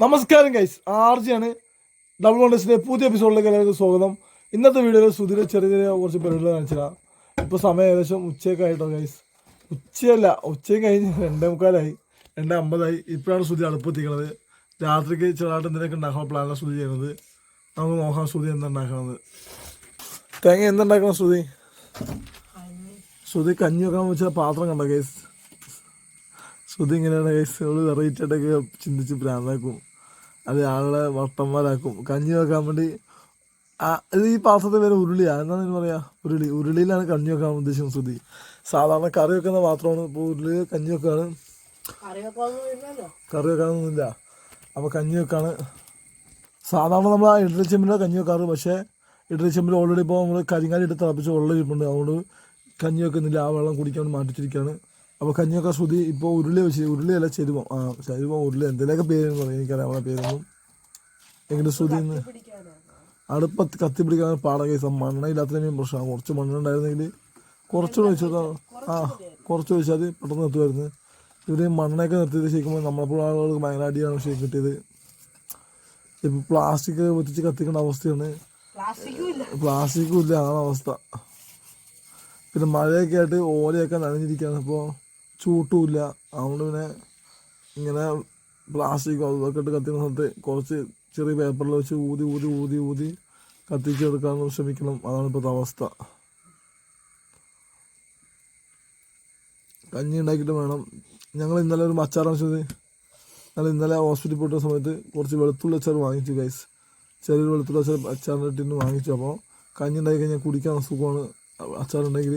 നമസ്കാരം guys ആർജിയാണ് double വണ്ടേഴ്സിന്റെ പുതിയ എപ്പിസോഡിലേക്ക് എല്ലാവർക്കും സ്വാഗതം. ഇന്നത്തെ വീഡിയോയിൽ സുധീര ചെറിയ ചെറിയ കുറച്ച് പരിപാടികൾ കാണിച്ചതാണ് ഇപ്പോൾ സമയം ഏകദേശം ഉച്ചയൊക്കെ ആയിട്ടോ ഗൈസ് ഉച്ചയല്ല ഉച്ചയും കഴിഞ്ഞ് രണ്ടേ മുക്കാലായി. രണ്ടേ അമ്പതായി. ഇപ്പോഴാണ് സുധി അടുപ്പെത്തിക്കുന്നത് രാത്രിക്ക് ചെറുതായിട്ട് എന്തിനൊക്കെ ഉണ്ടാക്കണം പ്ലാനാണ് സുധി ചെയ്യുന്നത്. നമുക്ക് നോക്കാം സുധി എന്തുണ്ടാക്കണത് തേങ്ങ എന്തുണ്ടാക്കണം സുധി? സുധി കഞ്ഞി വെക്കാൻ വെച്ച പാത്രം കണ്ടോ ഗൈസ് ശ്രുതി ഇങ്ങനെയാണ് ഗൈസ് നമ്മൾ വെറൈറ്റി ആയിട്ടൊക്കെ ചിന്തിച്ച് ഭ്രാന്താക്കും. അത് ആളെ വട്ടന്മാരാക്കും കഞ്ഞി വെക്കാൻ വേണ്ടി ഇത് ഈ പാത്രത്തിൽ വരെ ഉരുളിയാണ് എന്താണ് പറയാ? ഉരുളി. ഉരുളിയിലാണ് കഞ്ഞി വെക്കാൻ ഉദ്ദേശിക്കുന്നത് ശ്രുതി സാധാരണ കറി വെക്കുന്ന പാത്രമാണ്. ഇപ്പോൾ ഉരുളി കഞ്ഞി വെക്കാണ്. കറി വെക്കാനൊന്നുമില്ല അപ്പോൾ കഞ്ഞി വെക്കാണ്. സാധാരണ നമ്മൾ ആ ഇഡ്ഡലി ചെമ്പിലാണ് കഞ്ഞി വെക്കാറ്. പക്ഷേ ഇഡ്ഡലി ചെമ്പിൽ ഓൾറെഡി ഇപ്പോൾ നമ്മൾ കരിങ്ങാലി എടുത്ത് തിളപ്പിച്ച് വെള്ളം ഇരിപ്പുണ്ട്. അതുകൊണ്ട് കഞ്ഞി വെക്കുന്നില്ല. ആ വെള്ളം കുടിക്കാൻ മാറ്റിച്ചിരിക്കുകയാണ് അപ്പോൾ കഞ്ഞിയൊക്കെ ശ്രുതി ഇപ്പോൾ ഉരുളി വെച്ച് ഉരുളിയല്ല ചെരുവം ആ ചെരുവം ഉരുളി എന്തിനൊക്കെ പേരെന്ന് പറയും. എനിക്കറിയാം അവളെ പേരൊന്നും. എങ്ങനെ ശ്രുതി ഇന്ന്? അടുപ്പത്ത് കത്തി പിടിക്കാൻ പാട കേസ് മണ്ണ ഇല്ലാത്തതിനും പ്രശ്നമാണ് കുറച്ച് മണ്ണുണ്ടായിരുന്നെങ്കിൽ കുറച്ചുകൂടെ വെച്ചാൽ ആ കുറച്ച് വെച്ചാൽ പെട്ടെന്ന് നിർത്തുമായിരുന്നു. ഇവർ മണ്ണൊക്കെ നിർത്തിയത് ശരിക്കും നമ്മളെപ്പോഴും ആളുകൾക്ക് ഭയങ്കര അടിയാണ് ശരിക്കും കിട്ടിയത്. ഇപ്പം പ്ലാസ്റ്റിക് ഒത്തിച്ച് കത്തിക്കേണ്ട അവസ്ഥയാണ്. പ്ലാസ്റ്റിക്കും ഇല്ല. അതാണ് അവസ്ഥ. പിന്നെ മഴയൊക്കെ ആയിട്ട് ഓലയൊക്കെ നനഞ്ഞിരിക്കുകയാണ്. അപ്പോൾ ചൂട്ടുമില്ല. അതുകൊണ്ട് പിന്നെ ഇങ്ങനെ പ്ലാസ്റ്റിക് അതൊക്കെ ഇട്ട് കത്തിക്കുന്ന സമയത്ത് കുറച്ച് ചെറിയ പേപ്പറിൽ വെച്ച് ഊതി ഊതി ഊതി ഊതി കത്തിച്ചെടുക്കാൻ ശ്രമിക്കണം. അതാണ് ഇപ്പോഴത്തെ അവസ്ഥ. കഞ്ഞി ഉണ്ടാക്കിയിട്ട് വേണം. ഞങ്ങൾ ഇന്നലെ ഒരു അച്ചാറാണ് വെച്ചത് ഞങ്ങൾ ഇന്നലെ ഹോസ്പിറ്റലിൽ പോയിട്ട സമയത്ത് കുറച്ച് വെളുത്തുള്ള അച്ചാർ വാങ്ങിച്ചു ഗൈസ് ചെറിയൊരു വെളുത്തുള്ള അച്ചാർ അച്ചാറിന്റെ ടിന്ന് വാങ്ങിച്ചു. അപ്പോൾ കഞ്ഞി ഉണ്ടാക്കി കഴിഞ്ഞാൽ കുടിക്കാൻ സുഖമാണ് അച്ചാറുണ്ടെങ്കിൽ.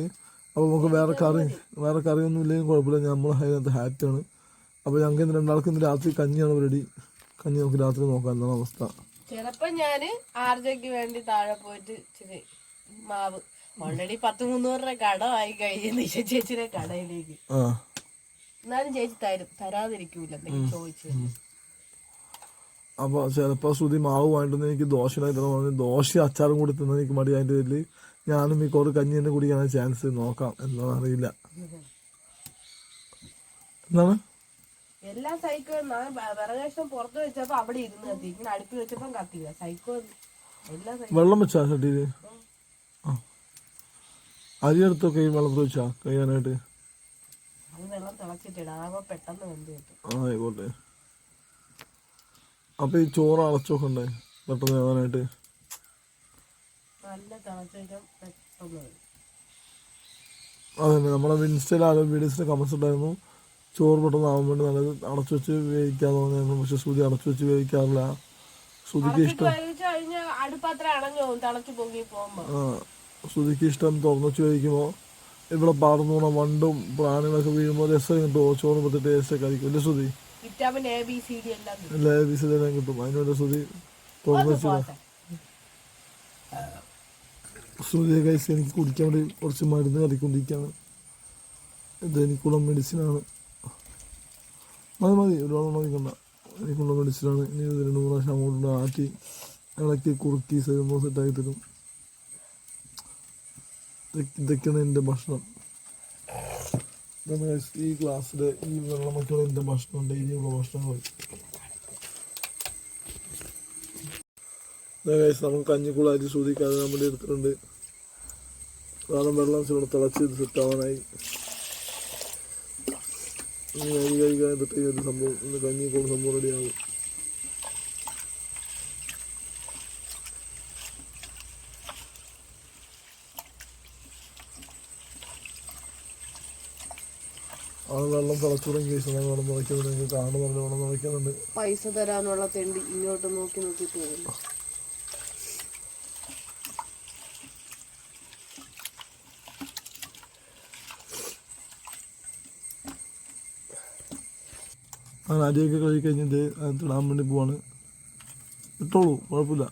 അപ്പോൾ നമുക്ക് വേറെ കറി വേറെ കറിയൊന്നും ഇല്ലെങ്കിൽ കുഴപ്പമില്ല. നമ്മൾ അതിനകത്ത് ഹാപ്പിയാണ് അപ്പോൾ ഞങ്ങൾക്ക് ഇന്ന് രണ്ടാൾക്ക് ഇന്ന് രാത്രി കഞ്ഞിയാണ് റെഡി കഞ്ഞി നമുക്ക് രാത്രി നോക്കാം. എന്താണ് അവസ്ഥ? ചിലപ്പോ ഞാൻ ആർജയ്ക്ക് വേണ്ടി താഴെ പോയിട്ട് ഇച്ചിരി മാവ്. ഓൾറെഡി പത്ത് മുന്നൂറ് രൂപ കടമായി കഴിഞ്ഞു നിശ ചേച്ചിയുടെ കടയിലേക്ക്. എന്നാലും ചേച്ചി തരും തരാതിരിക്കൂല എന്തെങ്കിലും ചോദിച്ചു അപ്പോൾ ചിലപ്പോൾ ശ്രുതി മാവ് വാങ്ങിട്ട് എനിക്ക് ദോശ പറഞ്ഞു. ദോശ അച്ചാറും കൂടി തിന്നാൻ എനിക്ക് മടി. അതിന്റെ ഞാനും ഈ കുറേ കഞ്ഞി തന്നെ കുടിക്കാൻ ചാൻസ് നോക്കാം എന്താണെന്ന് അറിയില്ല എന്താണ്? എല്ലാ സൈക്കോ വിറകഷ്ടം പുറത്ത് വെച്ചപ്പോ അവിടെ ഇരുന്ന് കത്തി. ഇങ്ങനെ അടുപ്പിൽ വെച്ചപ്പോ കത്തില്ല സൈക്കോ എല്ലാ വെള്ളം വെച്ചാ ചട്ടിയിൽ ആ. അരി എടുത്തൊക്കെ ഈ വെള്ളത്തിൽ വെച്ചാ കഴിയാനായിട്ട്? വെള്ളം തിളച്ചിട്ടിടാ. പെട്ടെന്ന് വെന്ത് കിട്ടും. ആയിക്കോട്ടെ. അപ്പൊ ഈ ചോറ് അടച്ചോക്കണ്ടേ പെട്ടെന്ന് വേവാനായിട്ട് നല്ല തിളച്ചിട്ടും പെട്ടെന്ന്. വരും അതന്നെ നമ്മളെ ഇൻസ്റ്റയിൽ ആ വീഡിയോസിന്റെ കമൻസ് ഉണ്ടായിരുന്നു ചോറ് പെട്ടെന്ന് ആവാൻ വേണ്ടി നല്ലത് അടച്ചു വെച്ച് വേവിക്കാന്ന് പറഞ്ഞു പക്ഷെ ശ്രുതി അടച്ചു വെച്ച് വേവിക്കാറില്ല. ശ്രുതിക്ക് ഇഷ്ടം ശ്രുതിക്ക് ഇഷ്ടം തുറന്നു വെച്ച് കഴിക്കുമ്പോൾ ഇവിടെ പാർന്നു പോണ വണ്ടും പ്രാണികളൊക്കെ വീഴുമ്പോൾ രസം കിട്ടുമോ ചോറ് പറ്റി ടേസ്റ്റ് ഒക്കെ ആയിരിക്കും. അല്ലേ Shruti? Vitamin A B C D എല്ലാം കിട്ടും. അതിനുള്ള സുതി തുറന്നു വെച്ച് പോട്ടെ. സൂര്യ എനിക്ക് കുടിക്കാൻ വേണ്ടി കുറച്ച് മരുന്ന് കറിക്കൊണ്ടിരിക്കുകയാണ് ഇത് എനിക്കുള്ള മെഡിസിനാണ് മതി മതി ഒരുപാട് നോക്കണ്ട എനിക്കുള്ള മെഡിസിനാണ് ഇനി ഇത് രണ്ട് മൂന്ന് പ്രാവശ്യം അങ്ങോട്ട് ആറ്റി ഇളക്കി കുറുക്കി സെരുമോ സെറ്റാക്കി തരും. ഇതൊക്കെ- ഇതൊക്കെയാണ് എന്റെ ഭക്ഷണം. ഈ ഗ്ലാസ്സിൽ ഈ വെള്ളമൊക്കെയുള്ള എന്റെ ഭക്ഷണം ഡെയിലിയുള്ള ഗൈസ് നമുക്ക് കഞ്ഞിക്കുള്ള അരി സൂതിക്കാതെ നമ്മുടെ എടുത്തിട്ടുണ്ട് കാരണം വെള്ളം ചൂട് തിളച്ച് ഇത് സെറ്റാവാനായി ഇനി അരി കഴിക്കാൻ തൊട്ട് ഒരു സംഭവം ഇന്ന് കൊണ്ട് സംഭവം റെഡിയാകും ആ വെള്ളം തിളച്ചു തുടങ്ങി വെള്ളം തിളയ്ക്കുന്നുണ്ട് കാണുന്നുണ്ട് വെള്ളം പൈസ തരാനുള്ള തെണ്ടി ഇങ്ങോട്ട് നോക്കി നോക്കി പോകുന്നു അങ്ങനെ അരിയൊക്കെ കഴുകി കഴിഞ്ഞിട്ട് അതിനകത്ത് ഇടാൻ വേണ്ടി പോവാണ്. ഇട്ടോളൂ കുഴപ്പമില്ല.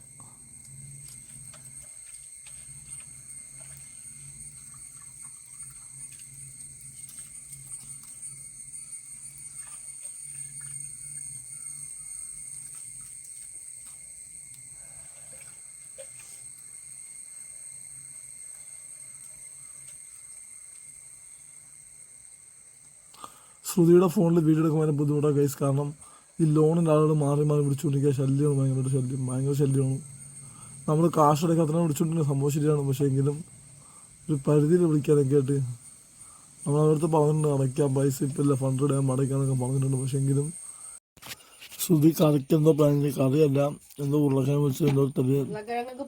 ശ്രുതിയുടെ ഫോണിൽ വീഡിയോ ഭയങ്കര ബുദ്ധിമുട്ടാണ് ഗൈസ് കാരണം ഈ ലോണിന്റെ ആളുകൾ മാറി മാറി വിളിച്ചുകൊണ്ടിരിക്കുക. ശല്യമാണ് ഭയങ്കര ശല്യം ഭയങ്കര ശല്യമാണ്. നമ്മൾ കാശ് അത്ര വിളിച്ചുകൊണ്ടിരിക്കുന്ന സംഭവം ശരിയാണ്. പക്ഷേ എങ്കിലും ഒരു പരിധിയിൽ വിളിക്കാനൊക്കെ ആയിട്ട് നമ്മൾ അവരുടെ പറഞ്ഞിട്ടുണ്ട് അടയ്ക്കാം പൈസ ഇപ്പം ഇല്ല ഫണ്ട് ഇടാൻ അടയ്ക്കാനൊക്കെ പറഞ്ഞിട്ടുണ്ട്. പക്ഷേ എങ്കിലും ശ്രുതി കറിക്ക് എന്തോ പ്ലാനിൽ കറിയല്ല. എന്തോ ഉരുളക്കാൻ വെച്ച് എന്തോ തെളിയ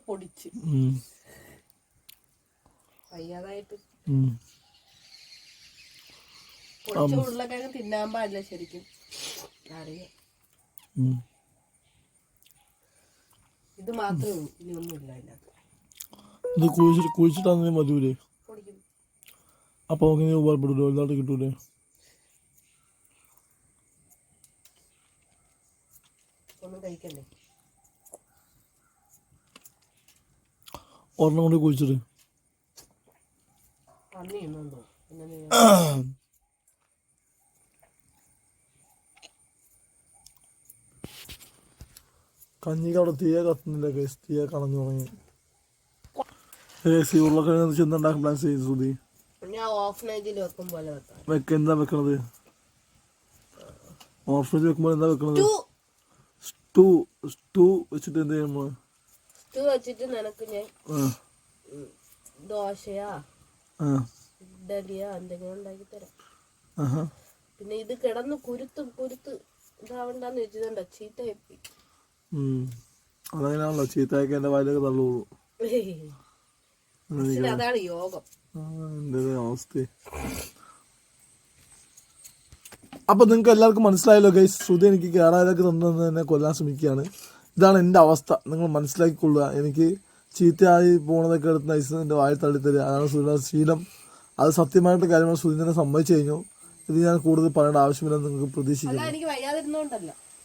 പൊടിച്ച്. വയ്യാതായിട്ട്. പൊടിച്ച ഉരുളക്കിഴങ്ങ് തിന്നാൻ പാടില്ല ശരിക്കും. അറിയാം. ഇത് മാത്രമേ ഉള്ളൂ. ഇനി ഒന്നുമില്ല അതിനകത്ത്. ഇത് കുഴിച്ചിട്ട് കുഴിച്ചിട്ടാണെങ്കിൽ മതിയൂലേ അപ്പോൾ അങ്ങനെ ഉപകാരപ്പെടൂലേ? വലുതായിട്ട് കിട്ടൂലേ? ഒന്നും കഴിക്കണ്ടേ? ഒരെണ്ണം കൊണ്ട് കുഴിച്ചിട്ട് പിന്നെ നീ- കഞ്ഞിക്ക് അവിടെ തീയ കത്തുന്നില്ല കേസ് തീയ കളഞ്ഞു തുടങ്ങി. ഏസി ഉരുളക്കിഴങ്ങ് ചെന്നുണ്ടാക്കാൻ പ്ലാൻ ചെയ്തു സുധി. വെക്കും എന്താ വെക്കണത്? ഓർഫനേജ് വെക്കുമ്പോൾ എന്താ വെക്കണത്? സ്റ്റൂ. സ്റ്റൂ വെച്ചിട്ട് എന്ത് ചെയ്യുമ്പോ? സ്റ്റൂ വെച്ചിട്ട് നിനക്ക് ഞാൻ ദോശയാ ആ. ഇഡലിയാ എന്തെങ്കിലും ഉണ്ടാക്കി തരാം. പിന്നെ ഇത് കിടന്ന് കുരുത്ത് കുരുത്ത് ഇതാവണ്ടെന്ന് വെച്ചിട്ടുണ്ടോ. ചീത്ത ഉം. അതങ്ങനെയാണല്ലോ ചീത്തയൊക്കെ എന്റെ വായിലൊക്കെ തള്ളുള്ളൂ. അതാണ് യോഗം. അവസ്ഥ. അപ്പൊ നിങ്ങൾക്ക് എല്ലാവർക്കും മനസ്സിലായല്ലോ ഗൈസ് ശ്രുതി എനിക്ക് കേറാതൊക്കെ തന്നെന്ന് തന്നെ കൊല്ലാൻ ശ്രമിക്കുകയാണ്. ഇതാണ് എന്റെ അവസ്ഥ. നിങ്ങൾ മനസ്സിലാക്കിക്കൊള്ളുക. എനിക്ക് ചീത്തയായി പോണതൊക്കെ എടുത്ത് നൈസ് എന്റെ വായിൽ തള്ളിത്തരിക. അതാണ് ശ്രുതിയുടെ ശീലം. അത് സത്യമായിട്ട് കാര്യങ്ങൾ ശ്രുതി തന്നെ സമ്മതിച്ചു കഴിഞ്ഞു. ഇത് ഞാൻ കൂടുതൽ പറയേണ്ട ആവശ്യമില്ലെന്ന് നിങ്ങൾക്ക് പ്രതീക്ഷിക്കുന്നു.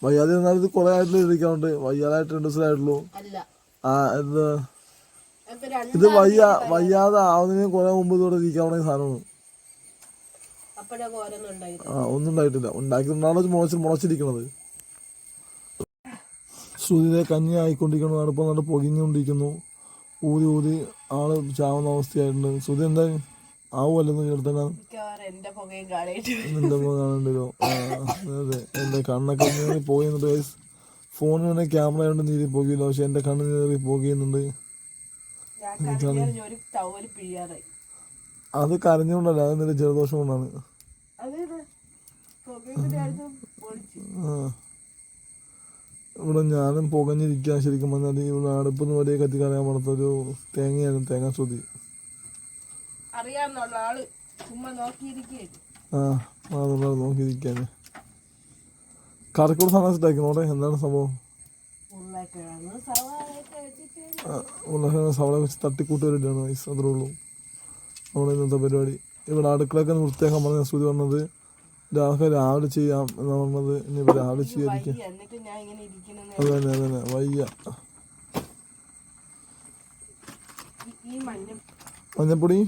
വയ്യാതെ എന്നാൽ ഇത് ആയിട്ട് ഇരിക്കാറുണ്ട് വയ്യാതായിട്ട് രണ്ട് ദിവസമായിട്ടുള്ളൂ ആ എന്ത് ഇത് വയ്യ വയ്യാതെ ആവുന്നതിന് കുറെ മുമ്പ് ഇതോടെ ഇരിക്കാവുന്ന സാധനമാണ്. ആ ഒന്നും ഉണ്ടായിട്ടില്ല. ഉണ്ടാക്കിയിട്ടുണ്ടാണ് മുളച്ച് മുളച്ചിരിക്കണത് ശ്രുതിയെ കഞ്ഞി ആയിക്കൊണ്ടിരിക്കുന്നു. ഇപ്പോൾ നല്ല പൊകിഞ്ഞുകൊണ്ടിരിക്കുന്നു ഊതി ഊതി ആൾ ചാവുന്ന അവസ്ഥയായിട്ടുണ്ട്. ശ്രുതി എന്താ ആവുമല്ലെന്ന് കേട്ടാ മിക്കവാറും എന്റെ പുകയും അതെ കണ്ണൊക്കെ നീറി പോകുന്നുണ്ട് ഗൈസ് ഫോണിൽ തന്നെ ക്യാമറ കൊണ്ട് നീരി പോകില്ല പക്ഷെ എന്റെ കണ്ണ് നീറി പോകുന്നുണ്ട്. അത് കരഞ്ഞുകൊണ്ടല്ല അത് നിന്റെ ജലദോഷം കൊണ്ടാണ്. ഇവിടെ ഞാനും പുകഞ്ഞിരിക്കാൻ ശരിക്കും പറഞ്ഞാൽ ഇവിടെ അടുപ്പെന്ന് വലിയ കത്തി കറിയാൻ തേങ്ങയായിരുന്നു തേങ്ങയാണ് തേങ്ങ ശ്രുതി അറിയാന്നുള്ള ആൾ ചുമ്മാ നോക്കിയിരിക്കുകയായിരുന്നു ആ അതുകൊണ്ട് നോക്കിയിരിക്കാൻ കറിക്കൂടെ സാധനം എന്താണ് സംഭവം? ഉരുളക്കിഴങ്ങ് സവാളയൊക്കെ വെച്ചിട്ട് ആ, ഉള്ള സവള വെച്ച് തട്ടിക്കൂട്ടി വരികയാണ് വയസ്സ് അത്രേ ഉള്ളൂ. നമ്മുടെ ഇന്നത്തെ പരിപാടി. ഇവിടെ അടുക്കളയൊക്കെ വൃത്തിയാക്കാൻ പറഞ്ഞ ശ്രുതി പറഞ്ഞത് രാഹുൽ രാവിലെ ചെയ്യാം എന്ന് പറഞ്ഞത്. ഇനിയിപ്പോൾ രാവിലെ ചെയ്യാതിരിക്കാം. അത് തന്നെ അത് തന്നെ. വയ്യ. മഞ്ഞപ്പൊടി?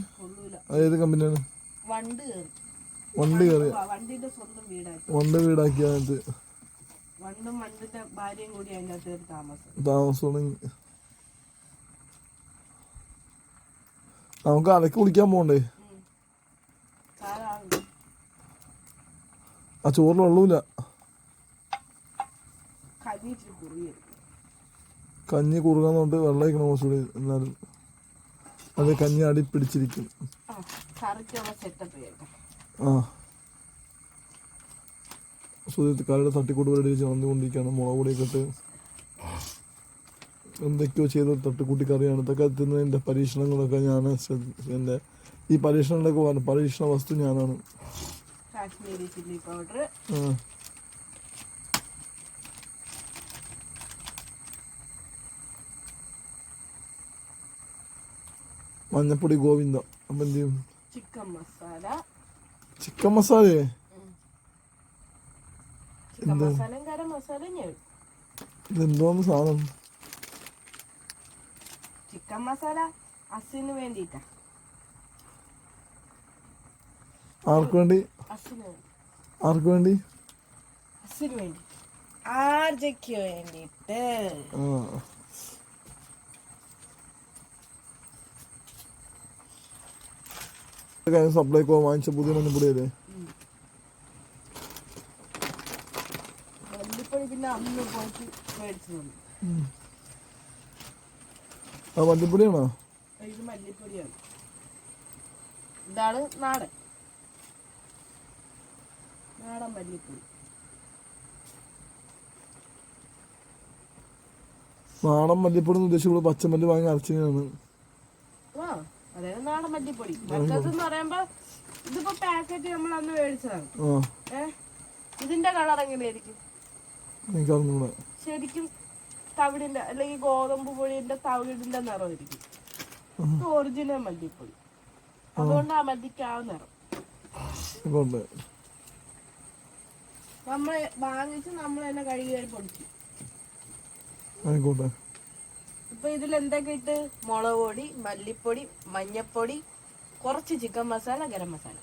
ഏത് കമ്പനിയാണ്? വണ്ട് കയറി. വണ്ടി കയറി. വണ്ടിന്റെ സ്വന്തം വീടാക്കി വണ്ട് വീടാക്കി അതിനകത്ത് വണ്ടും വണ്ടിന്റെ ഭാര്യയും കൂടി കയറി താമസം. താമസം നമുക്ക് അലക്ക് കുളിക്കാൻ പോണ്ടേ? ആ ചോറിൽ വെള്ളമില്ല കഞ്ഞി കുറുകാന്നോണ്ട് വെള്ളം കഴിക്കണം കുറച്ചുകൂടി എന്നാലും. അത് കഞ്ഞി അടി പിടിച്ചിരിക്കും. ആ കറിക്കുള്ള സെറ്റപ്പ് ചെയ്യട്ടെ. ആ. സുധീർ കറിയുടെ തട്ടിക്കൂട്ട് പരിപാടി നടന്നുകൊണ്ടിരിക്കുകയാണ്. മുളക് പൊടിയൊക്കെ ഇട്ട് എന്തൊക്കെയോ ചെയ്ത തട്ടിക്കൂട്ടി കറിയാണ്. ഇതൊക്കെ തിന്നതിന്റെ പരീക്ഷണങ്ങളൊക്കെ ഞാൻ എന്റെ ഈ പരീക്ഷണങ്ങളൊക്കെ പരീക്ഷണ വസ്തു ഞാനാണ്. കാശ്മീരി ചില്ലി പൗഡർ മഞ്ഞപ്പൊടി ഗോവിന്ദ. അപ്പം എന്ത് ചെയ്യും? ചിക്കൻ മസാല. ചിക്കൻ മസാല? മസാലയും ഇടും. ഇതെന്തോന്ന് സാധനം? ചിക്കൻ മസാല അസിന് വേണ്ടിട്ടാ ആർക്ക് വേണ്ടി? ആർക്ക് വേണ്ടി? അസിന് വേണ്ടി. ആർജയ്ക്ക് വേണ്ടിയിട്ട്. സപ്ലൈക്കോ വാങ്ങിച്ച പുതിയ മഞ്ഞപ്പൊടിയല്ലേ ആ മല്ലിപ്പൊടിയാണോ? ഇത് മല്ലിപ്പൊടിയാണ്. ഇതാണ് നാടൻ. നാടൻ മല്ലിപ്പൊടി. നാടൻ മല്ലിപ്പൊടി എന്ന് ഉദ്ദേശിച്ചുള്ള പച്ചമല്ലി വാങ്ങി അരച്ചിങ്ങനെയാണ്. ആ അതായത് നാടൻ എന്ന് പറയുമ്പോ ഇതിപ്പോ പാക്കറ്റ് നമ്മൾ അന്ന് മേടിച്ചതാണ്. ഏഹ് ഇതിന്റെ കളർ എങ്ങനെയായിരിക്കും? ശരിക്കും തവിടിന്റെ അല്ലെങ്കിൽ ഗോതമ്പ് പൊടിന്റെ തവിടിന്റെ നിറമായിരിക്കും. ഇത് ഒറിജിനൽ മല്ലിപ്പൊടി. അതുകൊണ്ട് ആ മല്ലിക്ക് ആ നിറം നമ്മൾ വാങ്ങിച്ച് നമ്മൾ തന്നെ കഴുകി പൊടിച്ചു ആയിക്കോട്ടെ. ഇപ്പൊ ഇതിൽ എന്തൊക്കെ ഇട്ട്? മുളക് പൊടി മല്ലിപ്പൊടി മഞ്ഞപ്പൊടി കുറച്ച് ചിക്കൻ മസാല ഗരം മസാല.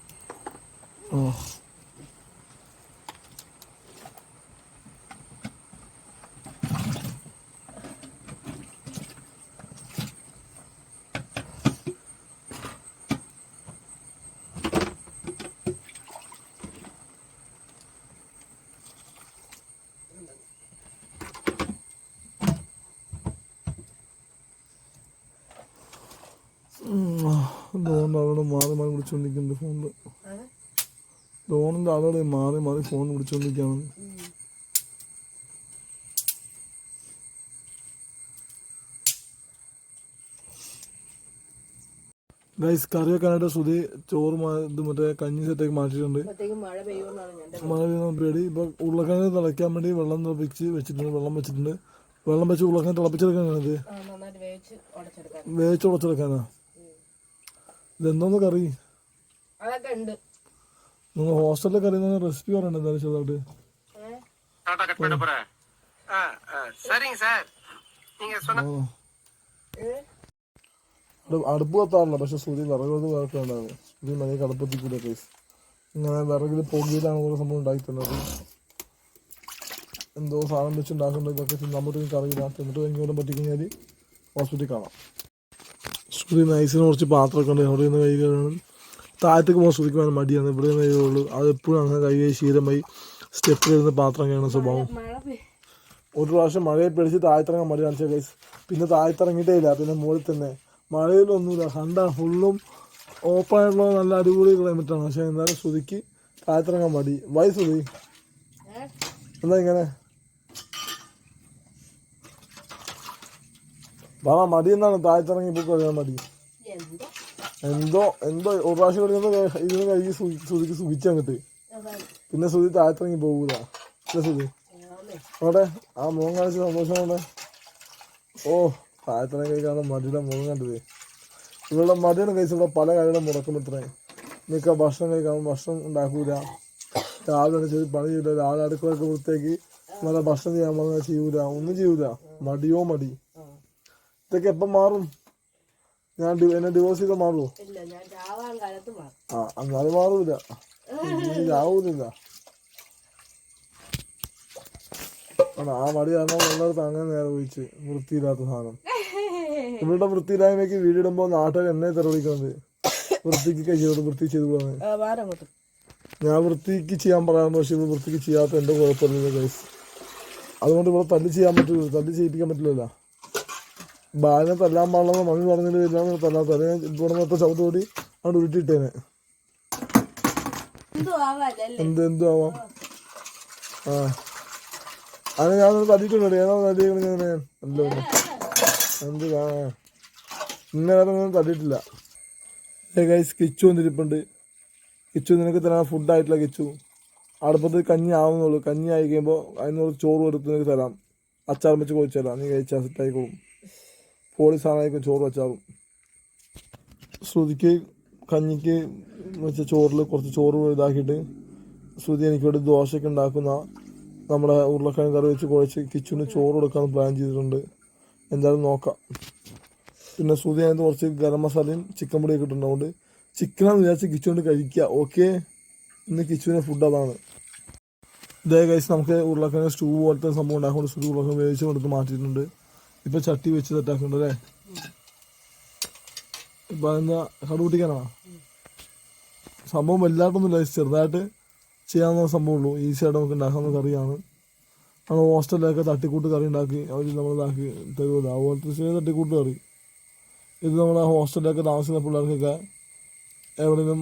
ലോണിന്റെ ആളുകൾ മാറി മാറി വിളിച്ചുകൊണ്ടിരിക്കുന്നുണ്ട് ഫോണിൽ ലോണിന്റെ ആളുകൾ മാറി മാറി ഫോൺ വിളിച്ചുകൊണ്ടിരിക്കുകയാണ് ഗൈസ് കറി വെക്കാനായിട്ട് ശ്രുതി ചോറ് ഇത് മറ്റേ കഞ്ഞി സെറ്റേക്ക് മാറ്റിയിട്ടുണ്ട്. മഴ പെയ്യുന്ന പേടി. ഇപ്പൊ ഉരുളക്കിഴങ്ങ് തിളയ്ക്കാൻ വേണ്ടി വെള്ളം തിളപ്പിച്ച് വെച്ചിട്ടുണ്ട് വെള്ളം വെച്ചിട്ടുണ്ട്. വെള്ളം വെച്ച് ഉരുളക്കിഴങ്ങ് തിളപ്പിച്ചെടുക്കാനാണിത് വേവിച്ച് ഉടച്ചെടുക്കാനാ? ഇതെന്തോന്ന് കറി? നിങ്ങൾ ഹോസ്റ്റലിലെ കറി റെസിപ്പി പറഞ്ഞിട്ട് അടുപ്പ് കത്താറില്ല പക്ഷെ സൂര്യൻ വിറകത് വേണ്ടാണ് സൂര്യൻ നല്ല കടുപ്പത്തിൽ കൂടെ കേസ് ഇങ്ങനെ വിറകിൽ പൊകിയിലാണ് ഓരോ സംഭവം ഉണ്ടാക്കി തന്നത് എന്തോ സാധനം വെച്ച് ഉണ്ടാക്കേണ്ടതൊക്കെ നമ്മുടെ കറിയില്ല എന്നിട്ട് എങ്ങോട്ടും പറ്റിക്കഴിഞ്ഞാൽ ഹോസ്പിറ്റലിൽ കാണാം. സൂര്യ നൈസിന് കുറച്ച് പാത്രമൊക്കെ ഉണ്ട്. അവിടെ നിന്ന് കൈ കഴുകണം. താഴത്തേക്ക് പോകാൻ സൂര്യക്ക് മടിയാണ്. ഇവിടെ നിന്ന് കഴിയുള്ളൂ അത് എപ്പോഴും അങ്ങനെ കൈ കൈ ശീലമായി സ്റ്റെപ്പിലിരുന്ന് പാത്രം കഴിയണ സ്വഭാവം. ഒരു പ്രാവശ്യം മഴയെ പിടിച്ച് താഴത്തിറങ്ങാൻ മടി കാണിച്ച ഗൈസ് പിന്നെ താഴത്തിറങ്ങിയിട്ടേ ഇല്ല പിന്നെ മുകളിൽ തന്നെ. മഴയിലൊന്നുമില്ല. ഹണ്ട ഫുള്ളും ഓപ്പൺ ആയിട്ടുള്ള നല്ല അടിപൊളി ക്ലൈമറ്റാണ് പക്ഷേ എന്തായാലും എന്നാലും ശ്രുതിക്ക് താഴത്തിറങ്ങാൻ മടി. വൈ ശ്രുതി? എന്താ ഇങ്ങനെ? വാ മടി എന്നാണ്. താഴ്ത്തിറങ്ങി ഇപ്പോൾ കഴിയാൻ മടി. എന്തോ? എന്തോ ഒരു പ്രാവശ്യം കളിക്കുമ്പോൾ ഇതിന് കഴുകി സുഖിച്ചങ്ങട്ട് അതാണ്. പിന്നെ ശ്രുതി താഴ്ത്തിറങ്ങി പോകൂല. അല്ലേ ആന്നേ. അവിടെ ആ മുഖം കാണിച്ച സന്തോഷം അവിടെ. ഓ താഴ്ത്തിറങ്ങി കഴിക്കാണ് മടിയുടെ മുഖം കണ്ടത്. ഇവളുടെ മടിയാണ് കഴിച്ച് ഇവിടെ പല കാര്യങ്ങളും മുടക്കും ഇത്രേ. നിൽക്ക ഭക്ഷണം കഴിക്കാൻ ഭക്ഷണം ഉണ്ടാക്കൂല. രാവിലെ ചെയ്ത് പണി ചെയ്യില്ല രാവിലെ അടുക്കളൊക്കെ വൃത്തിയാക്കി നല്ല ഭക്ഷണം ചെയ്യാൻ പറഞ്ഞാൽ ചെയ്യൂല. ഒന്നും ചെയ്യൂല. മടിയോ മടി. ഇതൊക്കെ എപ്പം മാറും? ഞാൻ എന്നെ ഡിവോഴ്സ് ചെയ്താൽ മാറുമോ ആ എന്നാലും മാറൂല. ആവൂലില്ല ആ മടി കാരണം അങ്ങനെ നേരെ ഒഴിച്ച് വൃത്തിയില്ലാത്ത സാധനം. ഇവരുടെ വൃത്തിയില്ലായ്മയ്ക്ക് വീടിടുമ്പോ നാട്ടുകാർ എന്നെ തെരവിളിക്കുന്നത് വൃത്തിക്ക് ചെയ്തത് വൃത്തി ചെയ്തു പോകുന്നത് ഞാൻ വൃത്തിക്ക് ചെയ്യാൻ പറയാറുണ്ട് പക്ഷെ ഇത് വൃത്തിക്ക് ചെയ്യാത്ത എന്റെ കുഴപ്പമില്ല ഗൈസ് അതുകൊണ്ട് ഇവിടെ തല്ലി ചെയ്യാൻ പറ്റില്ല തല്ലി ചെയ്യിപ്പിക്കാൻ പറ്റില്ലല്ലോ. ബാലിനെ തല്ലാൻ പാടില്ലെന്ന് മമ്മി പറഞ്ഞിട്ട് വരില്ല തല്ലാത്ത അല്ലെങ്കിൽ ഇവിടെ നിന്നത്തെ ചവിട്ടോടി അവിടെ ഉരുട്ടിയിട്ടേനെ. എന്തോ എന്ത് ആവാം? ആ. അങ്ങനെ ഞാൻ തല്ലിട്ടുണ്ട് ഏതാ തല്ലിയാണ് ഞാൻ അല്ലോ എന്ത് ആ ഇന്ന നേരം ഒന്നും തല്ലിയിട്ടില്ല. ഗൈസ് കിച്ചു വന്നിരിപ്പുണ്ട്. കിച്ചു നിനക്ക് തരാൻ ഫുഡായിട്ടില്ല കിച്ചു. അടുപ്പത്ത് കഞ്ഞി ആവുന്നുള്ളൂ കഞ്ഞി ആയി കഴിയുമ്പോൾ അതിന് കുറച്ച് ചോറ് എടുത്ത് നിനക്ക് തരാം. അച്ചാർ വെച്ച് കുഴിച്ച് തരാം. നീ കഴിച്ചാൽ സെറ്റായിക്കോളും പോളി സാധനമായിരിക്കും ചോറ് അച്ചാറും ശ്രുതിക്ക് കഞ്ഞിക്ക് വെച്ച ചോറിൽ കുറച്ച് ചോറ് ഇതാക്കിയിട്ട് ശ്രുതി എനിക്ക് വേണ്ടി ദോശയൊക്കെ ഉണ്ടാക്കുന്ന നമ്മുടെ ഉരുളക്കിഴങ്ങ് കറി വെച്ച് കുഴച്ച് കിച്ചണിൽ ചോറ് കൊടുക്കാൻ പ്ലാൻ ചെയ്തിട്ടുണ്ട്. എന്തായാലും നോക്കാം. പിന്നെ ശ്രുതി അതിനകത്ത് കുറച്ച് ഗരം മസാലയും ചിക്കൻ പൊടിയൊക്കെ ഇട്ടിട്ടുണ്ട്. അതുകൊണ്ട് ചിക്കനാന്ന് വിചാരിച്ച് കിച്ചു കൊണ്ട് കഴിക്കുക. ഓക്കെ ഇന്ന് കിച്ചുവിനെ ഫുഡ് അതാണ്. ഇതേ കഴിച്ച് നമുക്ക് ഉരുളക്കിഴങ്ങ് സ്റ്റൂ പോലത്തെ സംഭവം ഉണ്ടാക്കുന്നുണ്ട് ശ്രുതി ഉരുളക്കിഴങ്ങ് വേവിച്ച് കൊടുത്ത് മാറ്റിയിട്ടുണ്ട്. ഇപ്പം ചട്ടി വെച്ച് സെറ്റാക്കുന്നുണ്ട് അല്ലേ? ഇപ്പൊ എന്നാ കടുകൂട്ടിക്കാനാണോ സംഭവം വലുതായിട്ടൊന്നുമില്ല ചെറുതായിട്ട് ചെയ്യാവുന്ന സംഭവമുള്ളൂ. ഈസി ആയിട്ട് നമുക്ക് ഉണ്ടാക്കാവുന്ന കറിയാണ്. നമ്മൾ ഹോസ്റ്റലിലൊക്കെ തട്ടിക്കൂട്ട് കറി ഉണ്ടാക്കി അവർ നമ്മളിതാക്കി തരുമല്ലോ. അതുപോലത്തെ ചെറിയ തട്ടിക്കൂട്ട് കറി. ഇത് നമ്മളെ ഹോസ്റ്റലിലൊക്കെ താമസിക്കുന്ന പിള്ളേർക്കൊക്കെ എവിടെയെങ്കിലും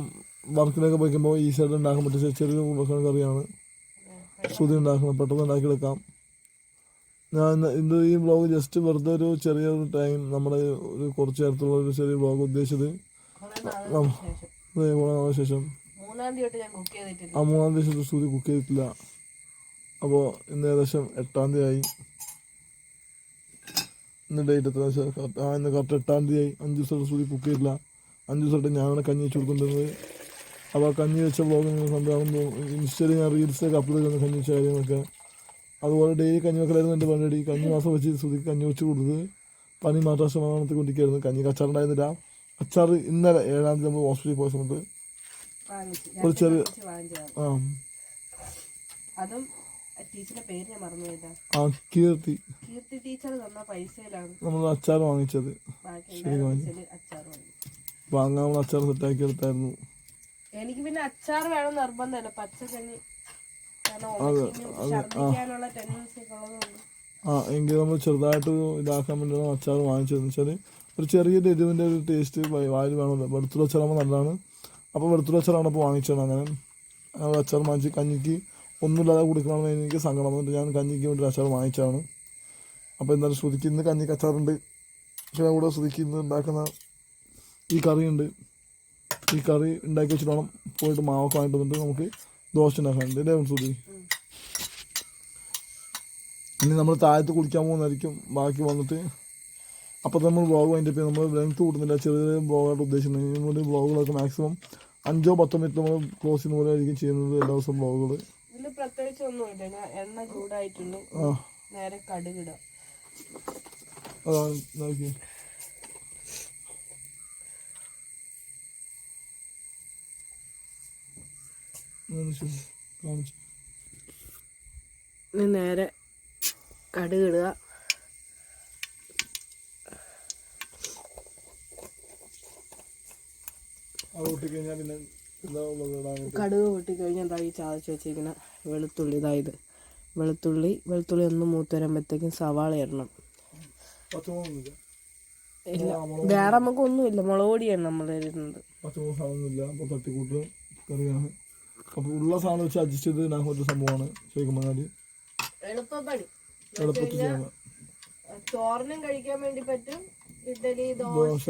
വർക്കിനൊക്കെ പോയിക്കുമ്പോൾ ഈസിയായിട്ട് ഉണ്ടാക്കാൻ പറ്റിയ ചെറിയ കറിയാണ്. ശ്രുതി ഉണ്ടാക്കുന്നത് പെട്ടെന്ന് ഉണ്ടാക്കിയെടുക്കാം. ഞാൻ ഇന്ന് ഈ വ്ളോഗ് ജസ്റ്റ് വെറുതെ ഒരു ചെറിയൊരു ടൈം നമ്മുടെ ഒരു കുറച്ച് നേരത്തുള്ള ഒരു ചെറിയ വ്ളോഗ് ഉദ്ദേശിച്ചത്. കുറെ ശേഷം ആ ശേഷം. മൂന്നാം തീയതി ഞാൻ കുക്ക് ചെയ്തിട്ടില്ല. ആ മൂന്നാം ദിവസം ശ്രുതി കുക്ക് ചെയ്തിട്ടില്ല. അപ്പോൾ ഇന്ന് ഏകദേശം എട്ടാം തീയതി ആയി. ഇന്ന് ഡേറ്റ് എത്ര ആ ഇന്ന് കറക്റ്റ് എട്ടാം തീയതി ആയി. അഞ്ച് ദിവസമായിട്ട് സൂര്യ കുക്ക് ചെയ്തില്ല അഞ്ച് ദിവസമായിട്ട് ഞാനാണ് കഞ്ഞി വെച്ച് കൊടുക്കേണ്ടത് അപ്പോൾ ആ കഞ്ഞി വെച്ച വ്ളോഗ് നിങ്ങൾ കണ്ടാകുമ്പോൾ ഇൻസ്റ്റയിൽ ഞാൻ റീൽസൊക്കെ അപ്ലോഡ് ചെയ്യുന്ന കഞ്ഞി വെച്ച കാര്യങ്ങളൊക്കെ. അതുപോലെ ഡെയിലി കഞ്ഞി വെക്കലായിരുന്നു എന്റെ പണിയടി. കഞ്ഞി മാസം വെച്ച് ശ്രുതിക്ക് കഞ്ഞി വെച്ച് കൊടുത്ത് പനി മാറ്റാൻ ശ്രമം കഞ്ഞി കച്ചാർ ഉണ്ടായിരുന്നില്ല. അച്ചാർ ഇന്നലെ ഏഴാം തീയതി നമ്മൾ ഹോസ്പിറ്റലിൽ പോയ സമയത്ത് ഒരു ചെറിയ ആ. അതും ടീച്ചറുടെ പേര് ഞാൻ മറന്നുപോയില്ല ആ കീർത്തി. കീർത്തി ടീച്ചർ തന്ന പൈസയിലാണ് നമ്മൾ അച്ചാർ വാങ്ങിച്ചത്. ബാക്കി ഉണ്ടായിരുന്ന അച്ചാർ വാങ്ങി. വാങ്ങാനുള്ള അച്ചാർ സെറ്റാക്കി എടുത്തായിരുന്നു. എനിക്ക് പിന്നെ അച്ചാർ വേണം നിർബന്ധമല്ല. പച്ചക്കഞ്ഞി ആ എങ്കിൽ നമ്മൾ ചെറുതായിട്ട് ഇതാക്കാൻ വേണ്ടിയാണ് അച്ചാർ വാങ്ങിച്ചതെന്ന് വെച്ചാൽ ഒരു ചെറിയ എരിവിന്റെ ഒരു ടേസ്റ്റ് വായിൽ വേണമല്ലോ. വെളുത്തുള്ള അച്ചാറാകുമ്പോൾ നല്ലതാണ്. അപ്പോൾ വെളുത്തുള്ള അച്ചാറാണ് അപ്പോൾ വാങ്ങിച്ചത് അങ്ങനെ. അച്ചാർ വാങ്ങിച്ച് കഞ്ഞിക്ക് ഒന്നുമില്ലാതെ കൊടുക്കണമെന്ന് എനിക്ക് സങ്കടം. വന്നിട്ട് ഞാൻ കഞ്ഞിക്ക് വേണ്ടി അച്ചാർ വാങ്ങിച്ചതാണ്. അപ്പോൾ എന്തായാലും ശ്രുതിക്ക് ഇന്ന് കഞ്ഞിക്ക് അച്ചാറുണ്ട്. പക്ഷേ കൂടെ ശ്രുതിക്ക് ഇന്ന് ഉണ്ടാക്കുന്ന ഈ കറിയുണ്ട്. ഈ കറി ഉണ്ടാക്കി വെച്ചിട്ട് വേണം പോയിട്ട് മാവൊക്കെ വാങ്ങിട്ട് വന്നിട്ട് നമുക്ക് ദോശ ഉണ്ടാക്കാനുണ്ട് അല്ലേ സുധി ഇനി നമ്മൾ താഴത്ത് കുളിക്കാൻ പോകുന്നതായിരിക്കും ബാക്കി വന്നിട്ട്. അപ്പോൾ നമ്മൾ ബ്ലോഗ് അതിന്റെ പേര് നമ്മൾ ലെങ്ത് കൂടുന്നില്ല ചെറിയ ചെറിയ ബ്ലോഗായിട്ട് ഉദ്ദേശിക്കുന്നത്. നമ്മുടെ ബ്ലോഗുകളൊക്കെ മാക്സിമം അഞ്ചോ പത്തോ മിനിറ്റ് നമ്മൾ ക്ലോസ് ചെയ്യുന്ന പോലെ ആയിരിക്കും ചെയ്യുന്നത് എല്ലാ ദിവസവും ബ്ലോഗുകൾ പ്രത്യേകിച്ച് ഒന്നുമില്ല എണ്ണ ചൂടായിട്ടുണ്ട്. നേരെ കടുകിടാം. അതാണ് നോക്കി ഇനി നേരെ കടുക് ഇടുക കടുക് പൊട്ടി കഴിഞ്ഞാൽ എന്താ ഈ ചാദിച്ച് വെച്ചിരിക്കുന്ന വെളുത്തുള്ളി? ഇതായത് വെളുത്തുള്ളി വെളുത്തുള്ളി ഒന്ന് മൂത്ത് വരുമ്പോഴത്തേക്കും സവാള ഇടണം. ഇല്ല. വേറെ നമുക്കൊന്നുമില്ല. മുളക് പൊടിയാണ് നമ്മൾ ഇടുന്നത്. പച്ചമുളക് സാധനമൊന്നുമില്ല അപ്പോൾ തട്ടിക്കൂട്ട് കറിയാണ്. അപ്പോൾ ഉള്ള സാധനം വെച്ച് അഡ്ജസ്റ്റ് ചെയ്ത് ഇടാൻ പറ്റിയ സംഭവമാണ് ശരിക്കും പറഞ്ഞാൽ എളുപ്പപ്പണി. എളുപ്പത്തിൽ ചെയ്യാൻ ചോറിനും കഴിക്കാൻ വേണ്ടി പറ്റും. ഇഡലി ദോശ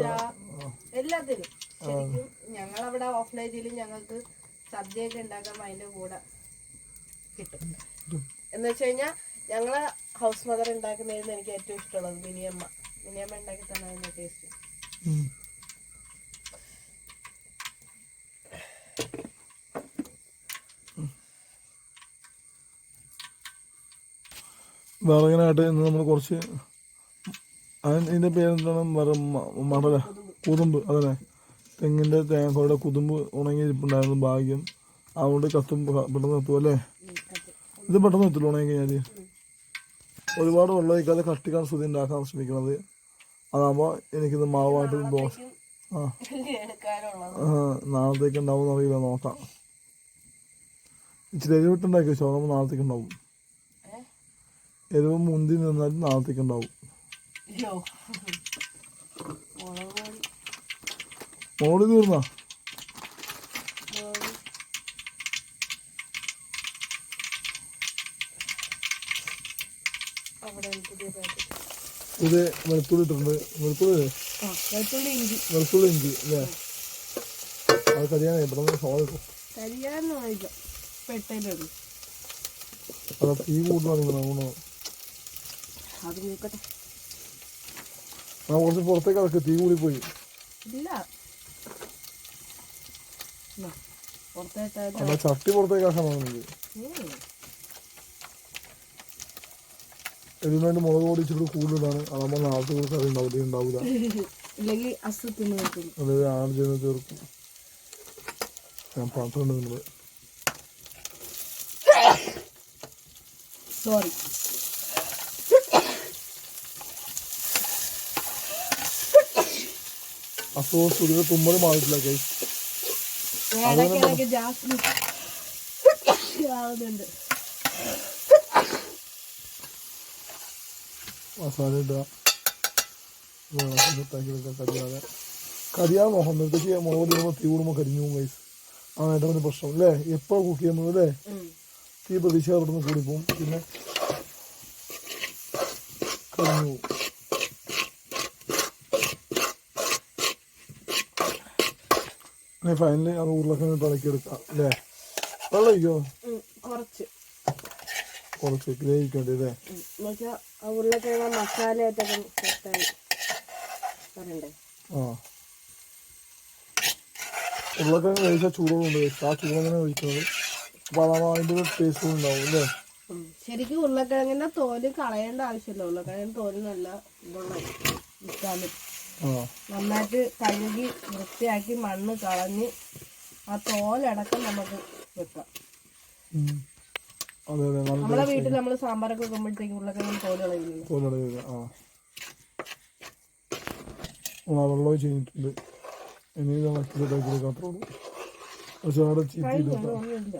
എല്ലാത്തിനും. ശരിക്കും ഞങ്ങളവിടെ ഓഫ്ലൈനിലും ഞങ്ങൾക്ക് സദ്യയൊക്കെ ഉണ്ടാക്കാൻ അതിന്റെ കൂടെ കിട്ടും. എന്ന് വെച്ച് കഴിഞ്ഞാൽ ഞങ്ങളെ ഹൗസ് മദർ ഉണ്ടാക്കുന്നതായിരുന്നു എനിക്ക് ഏറ്റവും ഇഷ്ടമുള്ളത് മിനിയമ്മ. മിനിയമ്മ ഉണ്ടാക്കി തന്നെ ടേസ്റ്റ് വിറകിനായിട്ട് ഇന്ന് നമ്മൾ കുറച്ച് അതിന്റെ പേരെന്താണ്? മടല. കുതുമ്പ് അതന്നെ തെങ്ങിന്റെ തേങ്ങയുടെ കുതുമ്പ് ഉണങ്ങിയിരിപ്പുണ്ടായിരുന്നു ഭാഗ്യം. അതുകൊണ്ട് കത്തും പെട്ടെന്ന് എത്തും അല്ലേ? ഇത് പെട്ടെന്ന് എത്തില്ല ഉണങ്ങി കഴിഞ്ഞാൽ ഒരുപാട് വെള്ളം ഒഴിക്കാതെ കട്ടിക്കാൻ ശ്രുതി ഉണ്ടാക്കാൻ ശ്രമിക്കുന്നത് അതാകുമ്പോൾ എനിക്കിത് മാവായിട്ട് ദോശ ആ. നാളത്തേക്ക് ഉണ്ടാവും അറിയില്ല നോക്കാം. ഇച്ചിരി എരിവിട്ടുണ്ടാക്കി വെച്ചോ നമ്മൾ നാളത്തേക്ക് ഉണ്ടാവും. എരിവ് മുന്തി നിന്നാൽ നാളത്തേക്ക് ഉണ്ടാവും അയ്യോ മുളക് പൊടി മോൾ തീർന്നാ? ഇത് വെളുത്തുള്ളി ഇട്ടിട്ടുണ്ട്. വെളുത്തുള്ളി വെളുത്തുള്ളി ഇഞ്ചി. അല്ലേ? അത് കരിയാണ് പെട്ടെന്ന് അത് തീ കൂടുതലാണ് ഊണോ. അത് നോക്കട്ടെ. ആ കുറച്ച് പുറത്തേക്ക് അതൊക്കെ തീ കൂടി പോയി. ഇല്ല. അല്ല ചട്ടി പുറത്തേക്ക് ആക്കാൻ തോന്നുന്നത് ഇതിനു വേണ്ടി മുളക് പൊടി ഇച്ചിരി കൂടുതലാണ്. അതാകുമ്പോൾ നാളത്തെ കുറച്ച് അത് ഉണ്ടാവില്ല ഉണ്ടാവില്ല ഇല്ലെങ്കിൽ അസുഖത്തിന് അതായത് ആട് ചെയ്യുന്ന ചേർക്കും ഞാൻ പറഞ്ഞിട്ടുണ്ട് നിങ്ങൾ സോറി ജാസ്മിൻ ആവുന്നുണ്ട് മസാല ഇടുക. സെറ്റാക്കി എടുക്കുക കരിയാതെ. കരിയാതെ നിർദ്ദേശിച്ച് മുളക് തീ കൂടുമ്പോൾ കരിഞ്ഞു പോകും ഗൈസ് ഏട്ടന്റെ പ്രശ്നം അല്ലേ? എപ്പോൾ കുക്ക് ചെയ്യുന്നത് അല്ലേ. തീ പ്രതീക്ഷ അവിടെ നിന്ന് കൂടിപ്പോവും പിന്നെ കരിഞ്ഞു പോകും പിന്നെ ഫൈനലി അത് ഉരുളക്കിഴങ്ങ് ഇളക്കി എടുക്കാം അല്ലേ? വെള്ളം ഒഴിക്കോ? കുറച്ച്. കുറച്ച് ഗ്രേവിക്കേണ്ടി അല്ലേ ആ ഉരുളക്കിഴങ്ങ് മസാലയായിട്ടൊക്കെ സെറ്റായി പറയണ്ടേ? ആ. ഉരുളക്കിഴങ്ങ് കഴിച്ചാൽ ചൂടുകളുണ്ട് ആ ചൂടങ്ങനെ കഴിക്കുന്നത് അപ്പോൾ അതിന്റെ ഒരു ടേസ്റ്റ് ഉണ്ടാവും അല്ലേ? ശരിക്കും ഉരുളക്കിഴങ്ങിന്റെ തോൽ കളയേണ്ട ആവശ്യമില്ല. ഉരുളക്കിഴങ്ങിന്റെ തോൽ നല്ല ഇതുള്ള വിറ്റാമിൻ ആ നന്നായിട്ട് കഴുകി വൃത്തിയാക്കി മണ്ണ് കളഞ്ഞ് ആ തോലടക്കം നമുക്ക് വെക്കാം. നമ്മളെ വീട്ടിൽ നമ്മൾ സാമ്പാറൊക്കെ വെക്കുമ്പോഴത്തേക്ക് ഉരുളക്കിഴങ്ങ് തോൽ ആ. വെള്ളം ഒഴിച്ച് ഇനി ഇത് മറ്റൊരു മാത്രമേ ഉള്ളൂ. പക്ഷേ അവിടെ ചീറ്റി ഇടാം ഒന്നുമില്ല.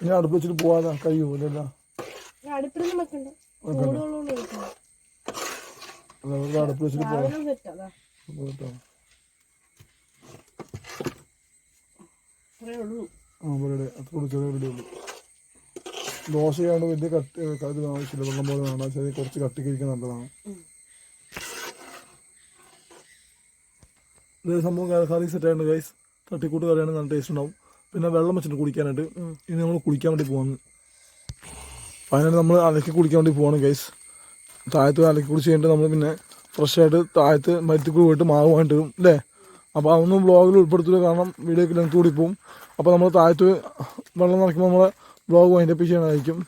ഇനി അടുപ്പ് വെച്ചിട്ട് പോവാതെ കഴിയൂല അടുപ്പിലൊന്നും വെക്കണ്ട. വെക്കണം വെറുതെ അടുപ്പ് വെച്ചിട്ട് പോവാം. കേട്ടോ ആ ഇവിടെ ചെറിയ ദോശയാണ് വലിയ കട്ട് ഇത് ആവശ്യമില്ല. വെള്ളം പോലെ വേണ്ട. ചെറിയ കുറച്ച് കട്ടിക്കിരിക്കാൻ നല്ലതാണ്. ഇതൊരു ഇത് സംഭവം കറി സെറ്റ് ആയിട്ടുണ്ട് ഗൈസ് തട്ടിക്കൂട്ട് കറിയാണ് നല്ല ടേസ്റ്റ് ഉണ്ടാവും. പിന്നെ വെള്ളം വെച്ചിട്ട് കുടിക്കാനായിട്ട് ഇനി നമ്മൾ കുളിക്കാൻ വേണ്ടി പോവാന്ന് ഫൈനലി നമ്മൾ അലക്കി കുടിക്കാൻ വേണ്ടി പോവാണ് ഗൈസ് താഴത്ത് അലക്കി കുളിച്ച് കഴിഞ്ഞിട്ട് നമ്മൾ പിന്നെ ഫ്രഷ് ആയിട്ട് താഴത്ത് മരത്തിക്കൂടി പോയിട്ട് മാവ് വാങ്ങിട്ട് വരും അല്ലേ? അപ്പോൾ അതൊന്നും ബ്ലോഗിൽ ഉൾപ്പെടുത്തില്ല കാരണം വീഡിയോക്ക് ലെങ്ത് കൂടി പോകും അപ്പോൾ നമ്മൾ താഴത്ത് വെള്ളം നിറയ്ക്കുമ്പോൾ നമ്മളെ ബ്ലോഗ് വൈൻഡപ്പ് ചെയ്യണമായിരിക്കും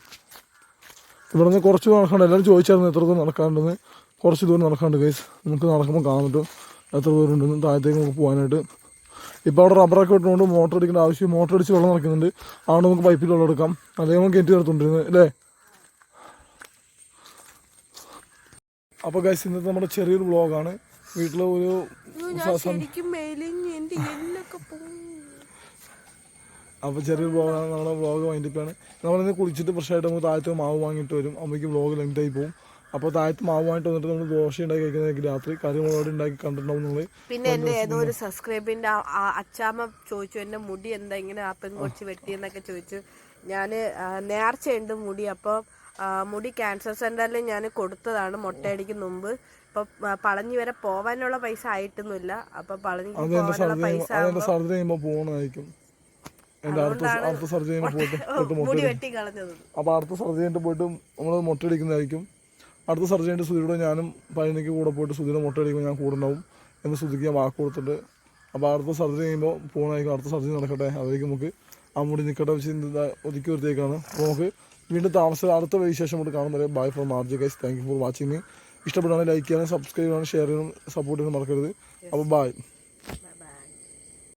ഇവിടെ നിന്ന് കുറച്ച് നടക്കാണ്ട് എല്ലാവരും ചോദിച്ചായിരുന്നു എത്ര ദൂരം നടക്കാണ്ടെന്ന് കുറച്ച് ദൂരം നടക്കാണ്ട് ഗൈസ് നമുക്ക് നടക്കുമ്പോൾ പറ്റും എത്ര ദൂരം ഉണ്ടെന്ന് താഴത്തേക്ക് നമുക്ക് പോകാനായിട്ട്. ഇപ്പോൾ അവിടെ റബ്ബറൊക്കെ ഇട്ടുകൊണ്ട് മോട്ടർ അടിക്കേണ്ട ആവശ്യം മോട്ടർ അടിച്ച് വെള്ളം നിറയ്ക്കുന്നുണ്ട്. അതുകൊണ്ട് നമുക്ക് പൈപ്പിൽ വെള്ളം എടുക്കാം. അല്ലെങ്കിൽ നമുക്ക് കയറ്റി നടത്തുകൊണ്ടിരുന്നത് അല്ലേ? അപ്പോൾ ഗൈസ് ഇന്നത്തെ നമ്മുടെ ചെറിയൊരു വ്ളോഗാണ് വീട്ടിലെ ഒരു അപ്പോൾ ചെറിയൊരു വ്ളോഗാണ് നമ്മുടെ വ്ളോഗ് വൈൻഡപ്പാണ് നമ്മളിന്ന് കുളിച്ചിട്ട് ഫ്രഷായിട്ട് നമുക്ക് താഴത്ത് മാവ് വാങ്ങിയിട്ട് വരും. അമ്മയ്ക്ക് വ്ളോഗ് ലെങ്ത് ആയി പോകും അപ്പോൾ താഴത്ത് മാവ് വാങ്ങിട്ട് വന്നിട്ട് നമ്മൾ ദോശ ഉണ്ടാക്കി കഴിക്കുന്നതായിരിക്കും രാത്രി. കറി മുളക് ഉണ്ടാക്കി കണ്ടിട്ടുണ്ടാവും പിന്നെ എന്റെ ഏതോ ഒരു സബ്സ്ക്രൈബിന്റെ അച്ചാമ്മ ചോദിച്ചു എന്റെ മുടി എന്താ ഇങ്ങനെ ആ കുറച്ച് വെട്ടിയെന്നൊക്കെ ചോദിച്ചു. ഞാൻ നേർച്ച നേർച്ചയുണ്ട് മുടി അപ്പം ആ, മുടി ക്യാൻസർ സെന്ററിൽ ഞാൻ കൊടുത്തതാണ് മുട്ടയടിക്ക് മുമ്പ്. ഇപ്പൊ പളഞ്ഞു വരെ പോവാനുള്ള പൈസ ആയിട്ടൊന്നുമില്ല. അപ്പൊ പളഞ്ഞു പോകാനുള്ള പോവാനുള്ള പൈസ മുടി വെട്ടി കളഞ്ഞത്. അടുത്ത സർജറി കഴിഞ്ഞിട്ട് പോയിട്ടും നമ്മൾ അടുത്ത സർജറി കഴിഞ്ഞിട്ട് സുധിയുടെ ഞാനും പഴനിക്ക് കൂടെ പോയിട്ട് സുധിയുടെ മുട്ട അടിക്കുമ്പോൾ ഞാൻ കൂടെ ഉണ്ടാവും എന്ന് സുധിക്ക് ഞാൻ വാക്ക് കൊടുത്തിട്ട് അപ്പോൾ അടുത്ത സർജറി ചെയ്യുമ്പോൾ പോകണമായിരിക്കും അടുത്ത സർജറി നടക്കട്ടെ. അതായിരിക്കും നമുക്ക് ആ മുടി നിൽക്കട്ടെ വെച്ച് ഒതുക്കി വരുത്തേക്കാണ് അപ്പോൾ നമുക്ക് വീണ്ടും താമസം അടുത്ത വിശേഷം കൊണ്ട് കാണുന്നത് bye for മാർജി guys thank you for watching ഇഷ്ടപ്പെടുകയാണെങ്കിൽ ലൈക്ക് ചെയ്യാനും സബ്സ്ക്രൈബ് ചെയ്യാനും ഷെയർ ചെയ്യാനും സപ്പോർട്ട് ചെയ്യാനും മറക്കരുത്. അപ്പോൾ ബൈ